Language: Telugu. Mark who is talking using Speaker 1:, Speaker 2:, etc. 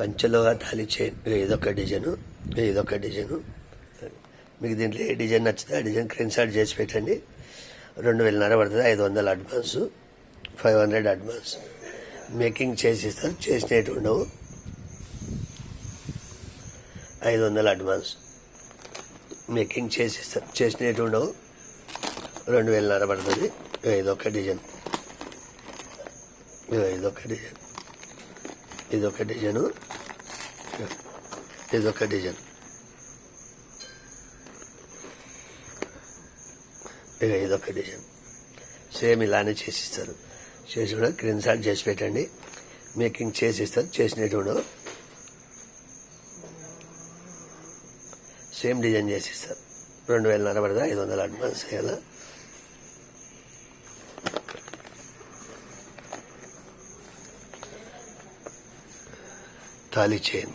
Speaker 1: పంచలోగా తాళి చైన్ ఇదొక డిజైను. ఇదొక డిజైను. మీకు దీంట్లో ఏ డిజైన్ నచ్చితే ఆ డిజైన్ క్రీన్ షాట్ చేసి పెట్టండి. రెండు వేలన్నర పడుతుంది. ఐదు వందలు advance. Five hundred advance. Making చేసి ఇస్తారు. చేసినట్టు ఉండవు. ఐదు వందలు అడ్వాన్స్. మేకింగ్ చేసి ఇస్తారు. చేసినట్టు ఉండవు. రెండు వేలన్నర పడుతుంది. ఇదొక డిజైన్. ఇదిగో ఇదొక డిజైన్. ఇదొక డిజైను. ఇదొక డిజైన్. ఇక ఇదొక డిజైన్. సేమ్ ఇలానే చేసిస్తారు. చేసి కూడా క్రీన్ షాట్ చేసి పెట్టండి. మేకింగ్ చేసి ఇస్తారు చేసినట్టు సేమ్ డిజైన్ చేసి ఇస్తారు రెండు వేల నరబడదా ఐదు వందలు అడ్వాన్స్ చేయాలా తాళీ చైన్